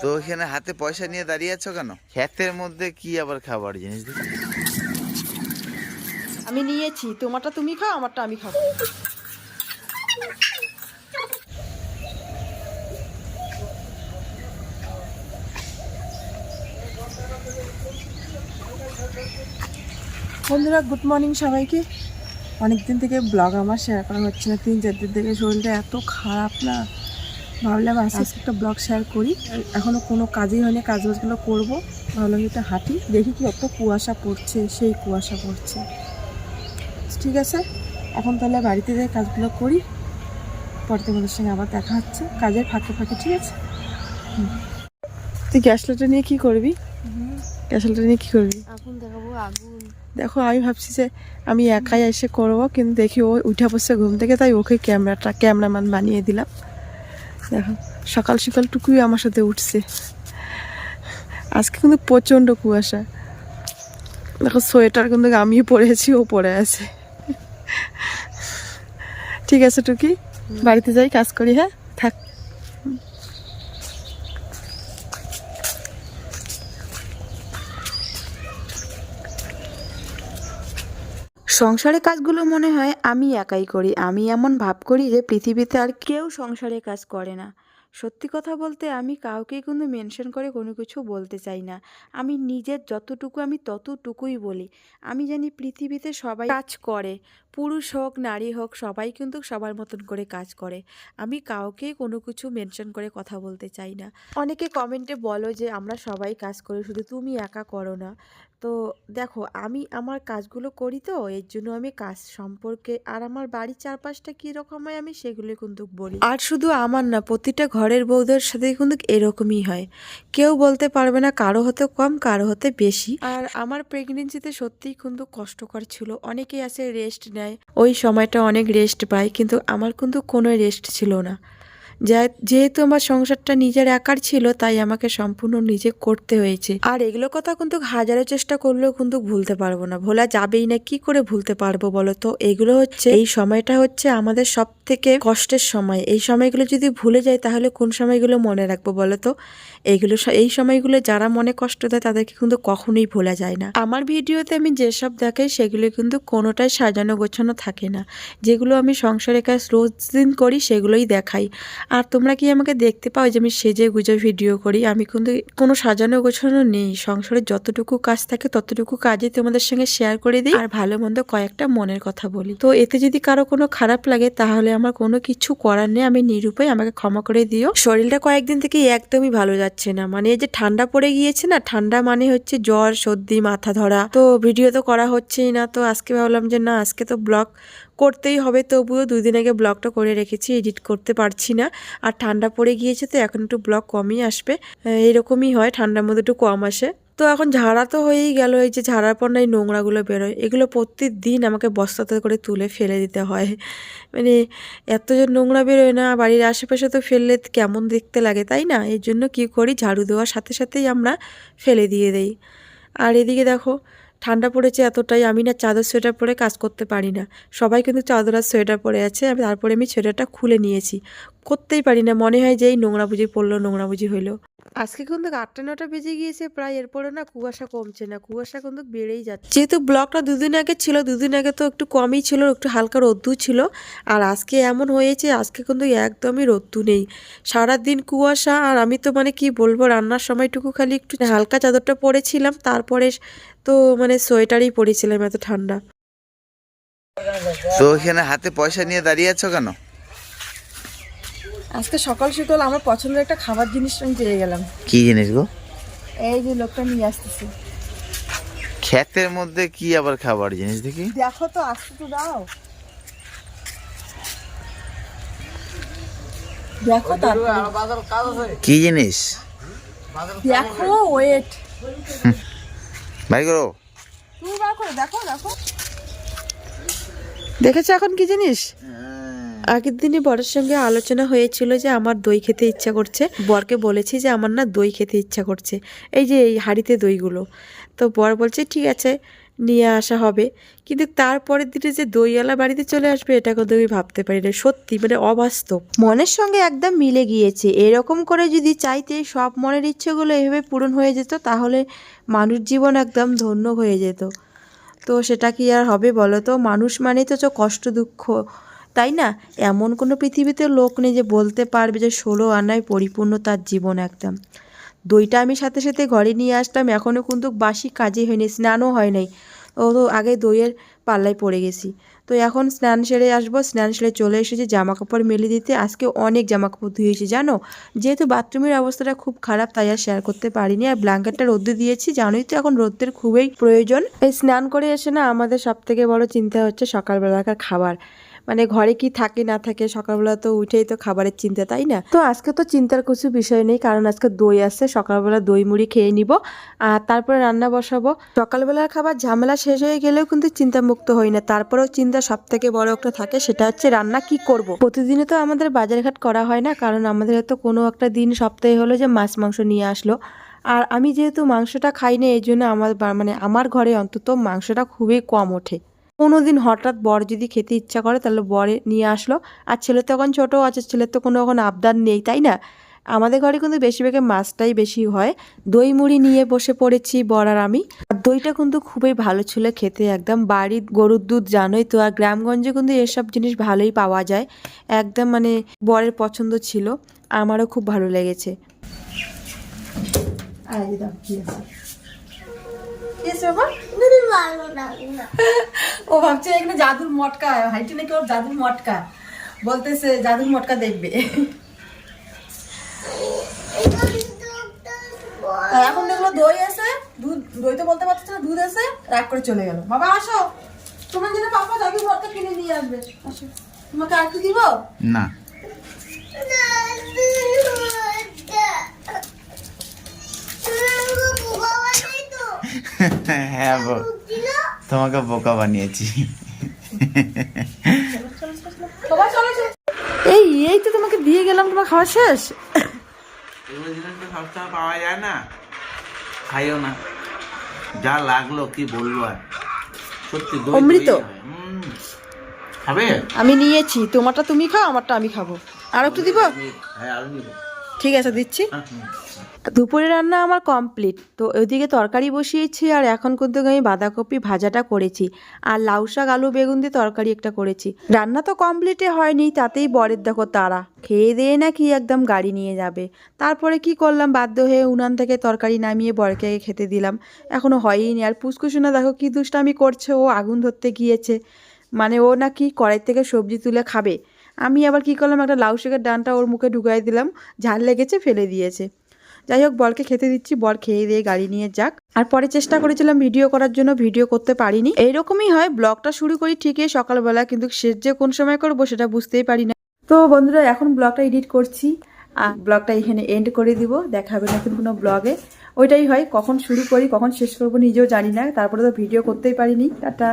তো এখানে হাতে পয়সা নিয়ে দাঁড়িয়ে আছো কেন? ক্ষেতের মধ্যে কি আবার খাবার জিনিস আমি নিয়েছি তোমারটা তুমি খাও আমারটা আমি খাব। বন্ধুরা গুড মর্নিং সবাইকে। অনেকদিন থেকে ব্লগ আমার শেয়ার করা হচ্ছে না তিন চার দিন থেকে শরীরটা এত খারাপ না। ভাবলাম আজকে একটা ব্লগ শেয়ার করি। এখনও কোনো কাজই হয়নি কাজ বাজগুলো করব। ভাবলাম এটা হাঁটি দেখি কি অত কুয়াশা পড়ছে সেই কুয়াশা পড়ছে। ঠিক আছে এখন তাহলে বাড়িতে যাই কাজগুলো করি। পরে তোমাদের সঙ্গে আবার দেখা হচ্ছে কাজের ফাঁকে ফাঁকে ঠিক আছে? তুই গ্যাস লাইটার নিয়ে কি করবি? গ্যাস লাইটার নিয়ে কি করবি? আগুন দেখাবো আগুন। দেখো আমি ভাবছি যে আমি একাই এসে করব কিন্তু দেখি ও উঠে বসে ঘুম থেকে তাই ওকে ক্যামেরাটা ক্যামেরাম্যান বানিয়ে দিলাম। দেখো, সকাল সকাল টুকুই আমার সাথে উঠছে। আজকে কিন্তু প্রচণ্ড কুয়াশা। দেখো, সোয়েটার কিন্তু আমিও পরেছি ও পরে আছে। ঠিক আছে, টুকি? বাড়িতে যাই, কাজ করি হ্যাঁ? সংসারের কাজগুলো মনে হয় আমি একাই করি। আমি এমন ভাব করি যে, পৃথিবীতে আর কেউ সংসারে কাজ করে না। সত্যি কথা বলতে আমি কাউকেই কিন্তু মেনশন করে কোনো কিছু বলতে চাই না। আমি নিজের যতটুকু আমি ততটুকুই বলি। আমি জানি পৃথিবীতে সবাই কাজ করে। পুরুষ হোক, নারী হোক, সবাই কিন্তু সবার মতন করে কাজ করে। আমি কাউকেই কোনো কিছু মেনশন করে কথা বলতে চাই না। অনেকে কমেন্টে বলো যে, আমরা সবাই কাজ করি, শুধু তুমি একা করো না। তো দেখো, আমি আমার কাজগুলো করি তো, এর জন্য আমি কাজ সম্পর্কে আর আমার বাড়ির চারপাশটা কীরকম হয় আমি সেগুলো কিন্তু বলি। আর শুধু আমার না, প্রতিটা ঘরের বউদের সাথে কিন্তু এরকমই হয়। কেউ বলতে পারবে না কারও হতে কম, কারও হতে বেশি। আর আমার প্রেগনেন্সিতে সত্যিই কিন্তু কষ্টকর ছিল। অনেকেই আছে রেস্ট নেয়। ওই সময়টা অনেক রেস্ট পায়, কিন্তু আমার কিন্তু কোনো রেস্ট ছিল না। যেহেতু আমার সংসারটা নিজের একার ছিল, তাই আমাকে সম্পূর্ণ নিজে করতে হয়েছে। আর এগুলো কথা কিন্তু হাজারো চেষ্টা করলেও কিন্তু ভুলতে পারব না। ভোলা যাবেই না, কি করে ভুলতে পারব বলো তো? এগুলো হচ্ছে, এই সময়টা হচ্ছে আমাদের সব থেকে কষ্টের সময়। এই সময়গুলো যদি ভুলে যাই, তাহলে কোন সময়গুলো মনে রাখব বলো তো? এইগুলো স- এই সময়গুলো যারা মনে কষ্ট দেয়, তাদেরকে কিন্তু কখনোই ভোলা যায় না। আমার ভিডিওতে আমি যেসব দেখাই, সেগুলো কিন্তু কোনোটাই সাজানো গোছানো থাকে না। যেগুলো আমি সংসারের কাজ রোজ দিন করি, সেগুলোই দেখাই। আর তোমরা কি আমাকে দেখতে পাও যে আমি সেজে গুজে ভিডিও করি? আমি কিন্তু কোনো সাজানো গোছানো নেই। সংসারের যতটুকু কাজ থাকে ততটুকু কাজই তোমাদের সঙ্গে শেয়ার করে দিই আর ভালো মন্দ কয়েকটা মনের কথা বলি। তো এতে যদি কারও কোনো খারাপ লাগে তাহলে আমার কোনো কিছু করার নেই। আমি নিরুপায়, আমাকে ক্ষমা করে দিও। শরীরটা কয়েকদিন থেকে একদমই ভালো যাচ্ছে না। মানে এই যে ঠান্ডা পড়ে গিয়েছে না, ঠান্ডা মানে হচ্ছে জ্বর, সর্দি, মাথা ধরা। তো ভিডিও তো করা হচ্ছেই না। তো আজকে ভাবলাম যে না, আজকে তো ব্লগ করতেই হবে। তবুও দুই দিন আগে ব্লগটা করে রেখেছি, এডিট করতে পারছি না। আর ঠান্ডা পড়ে গিয়েছে তো এখন একটু ব্লগ কমই আসবে। এরকমই হয়, ঠান্ডার মধ্যে একটু কম আসে। তো এখন ঝাড়া তো হয়েই গেল, এই যে ঝাড়ার পর না এই নোংরাগুলো বেরোয়। এগুলো প্রত্যেকদিন আমাকে বস্তাতে করে তুলে ফেলে দিতে হয়। মানে এত যে নোংরা বেরোয় না, বাড়ির আশেপাশে তো ফেললে কেমন দেখতে লাগে, তাই না? এর জন্য কি করি? ঝাড়ু দেওয়ার সাথে সাথেই আমরা ফেলে দিয়ে দেই। আর এদিকে দেখো ঠান্ডা পড়েছে এতটাই, আমি না চাদর সোয়েটার পরে কাজ করতে পারি না। সবাই কিন্তু চাদর আর সোয়েটার পরে আছে, আমি তারপরে আমি সোয়েটারটা খুলে নিয়েছি। করতেই পারি না, মনে হয় যে এই নোংরা বুঝি পড়ল নোংরা বুঝি হইল। আজকে কিন্তু আটটা নটা বেজে গিয়েছে প্রায় এরপরে না কুয়াশা কমছে না কুয়াশা কিন্তু বেড়েই যাচ্ছে। যেহেতু ব্লকটা দুদিন আগে ছিল দুদিন আগে তো একটু কমই ছিল একটু হালকা রোদ্দু ছিল আর আজকে এমন হয়েছে আজকে কিন্তু একদমই রোদ্দু নেই। সারাদিন কুয়াশা আর আমি তো মানে কি বলব রান্নার সময়টুকু খালি একটু হালকা চাদরটা পরেছিলাম তারপরে তো মানে সোয়েটারই পরেছিলাম এত ঠান্ডা। তো এখানে হাতে পয়সা নিয়ে দাঁড়িয়ে আছো কেন? আজকে সকাল সকাল আমার পছন্দের একটা খাবার জিনিস আমি পেয়ে গেলাম। কি জিনিস গো? এই যে লোকটা নিয়ে আসতেছে। ক্ষেতের মধ্যে কি আবার খাবার জিনিস দেখি? দেখো তো আসতে তো দাও। দেখো কি জিনিস? দেখো ওয়েট ভাই করো তুমি বার করে দেখো দেখো। দেখেছ এখন কি জিনিস? আগের দিনই বরের সঙ্গে আলোচনা হয়েছিল যে আমার দই খেতে ইচ্ছা করছে। বরকে বলেছি যে আমার না দই খেতে ইচ্ছা করছে। এই যে এই হাঁড়িতে দইগুলো। তো বর বলছে, ঠিক আছে, নিয়ে আসা হবে। কিন্তু তারপরের দিনে যে দইওয়ালা বাড়িতে চলে আসবে, এটা কিন্তু আমি ভাবতে পারি না। সত্যি মানে অবাস্তব। মনের সঙ্গে একদম মিলে গিয়েছে। এরকম করে যদি চাইতে সব মনের ইচ্ছেগুলো এভাবে পূরণ হয়ে যেত, তাহলে মানুষ জীবন একদম ধন্য হয়ে যেত। তো সেটা কি আর হবে বলো তো? মানুষ মানেই তো কষ্ট দুঃখ। তাই না? এমন কোনো পৃথিবীতে লোক নেই যে বলতে পারবে যে ষোলো আনায় পরিপূর্ণ তার জীবন একদম দইটা আমি সাথে সাথে ঘরে নিয়ে আসলাম এখনও কিন্তু বাসি কাজই হয়নি স্নানও হয় নাই। ও তো আগে দইয়ের পাল্লায় পড়ে গেছি। তো এখন স্নান সেরে আসব, স্নান সেরে চলে এসেছি জামা কাপড় মেলে দিতে। আজকে অনেক জামা কাপড় ধুয়েছি জানো? যেহেতু বাথরুমের অবস্থাটা খুব খারাপ, তাই আর শেয়ার করতে পারিনি। আর ব্ল্যাঙ্কেটটা রোদ্দে দিয়েছি, জানোই তো এখন রোদ্দের খুবই প্রয়োজন। এই স্নান করে এসে না আমাদের সব থেকে বড় চিন্তা হচ্ছে সকালবেলাকার খাবার। মানে ঘরে কি থাকে, না থাকে, সকালবেলা তো উঠেই তো খাবারের চিন্তা, তাই না? তো আজকে তো চিন্তার কিছু বিষয় নেই, কারণ আজকে দই আছে, সকালবেলা দই মুড়ি খেয়ে নিব, আর তারপরে রান্না বসাবো। সকালবেলার খাবার ঝামেলা শেষ হয়ে গেলেও কিন্তু চিন্তা মুক্ত হই না, তারপরেও চিন্তা সব থেকে বড় একটা থাকে, সেটা হচ্ছে রান্না কি করব। প্রতিদিনে তো আমাদের বাজার ঘাট করা হয় না, কারণ আমাদের হয়তো কোনো একটা দিন সপ্তাহে হলো যে মাছ, মাংস নিয়ে আসলো। আর আমি যেহেতু মাংসটা খাই না, এই জন্য আমার মানে আমার ঘরে অন্তত মাংসটা খুবই কম ওঠে। কোনো দিন হঠাৎ বর যদি খেতে ইচ্ছা করে তাহলে বরে নিয়ে আসলো। আর ছেলে তো এখন ছোটো আছে ছেলের তো কোনো এখন আবদার নেই তাই না? আমাদের ঘরে কিন্তু বেশিরভাগে মাছটাই বেশি হয়। দই মুড়ি নিয়ে বসে পড়েছি বর আর আমি। আর দইটা কিন্তু খুবই ভালো ছিল খেতে একদম। বাড়ির গরুর দুধ জানোই তো আর গ্রামগঞ্জে কিন্তু এসব জিনিস ভালোই পাওয়া যায়। একদম মানে বরের পছন্দ ছিল আমারও খুব ভালো লেগেছে। ও ভাবছে এখানে জাদুর মটকা হাইটি নাকি ওর জাদুর মটকা? বলতেছে জাদুর মটকা দেখবে। এখন দেখল দই আছে দুধ দই তো বলতে পারছে না দুধ আছে রাগ করে চলে গেল। বাবা আসো। তোমার জন্য পাপা জাদুর মটকা কিনে নিয়ে আসবে। আসো। তোমাকে আর একটু দিব? না। হ্যাঁ তোমাকে বোকা বানিয়েছি। এই এই তো তোমাকে দিয়ে গেলাম তোমার খাওয়া শেষ? সবসময় পাওয়া যায় না। খাইও না। যা লাগল কি বলব আর। সত্যি অমৃত। খাবে? আমি নিয়েছি। তোমারটা তুমি খাও আমারটা আমি খাব। আর একটু দিব? হ্যাঁ আরও ঠিক আছে দিচ্ছি। হ্যাঁ। দুপুরে রান্না আমার কমপ্লিট তো ওইদিকে তরকারি বসিয়েছি আর এখন কিন্তু আমি বাঁধাকপি ভাজাটা করেছি আর লাউ শাক, আলু, বেগুন দিয়ে তরকারি একটা করেছি। রান্না তো কমপ্লিটে হয়নি, তাতেই বরের দেখো তারা। খেয়ে দিয়ে নাকি একদম গাড়ি নিয়ে যাবে। তারপরে কি করলাম, বাধ্য হয়ে উনান থেকে তরকারি নামিয়ে বরকে খেতে দিলাম। এখনও হয়ইনি। আর পুষ্কুসোনা দেখো কি দুষ্টামি করছে, ও আগুন ধরতে গিয়েছে। মানে ও নাকি কড়াই থেকে সবজি তুলে খাবে। আমি আবার কি করলাম, একটা লাউ শাকের ডানটা ওর মুখে ঢুকাই দিলাম, ঝাল লেগেছে, ফেলে দিয়েছে। যাই হোক, বলকে খেতে দিচ্ছি, বল খেয়ে দিয়ে গাড়ি নিয়ে যাক। আর পরে চেষ্টা করেছিলাম ভিডিও করার জন্য, ভিডিও করতে পারিনি। এইরকমই হয়, ব্লগটা শুরু করি ঠিকই সকালবেলা, কিন্তু শেষ যে কোন সময় করব সেটা বুঝতেই পারি না। তো বন্ধুরা, এখন ব্লগটা এডিট করছি। আর ব্লগটা এখানে এন্ড করে দিব দেখা হবে নতুন কোনো ব্লগে। ওইটাই হয়, কখন শুরু করি, কখন শেষ করব নিজেও জানি না, তারপরে তো ভিডিও করতেই পারিনি। টাটা।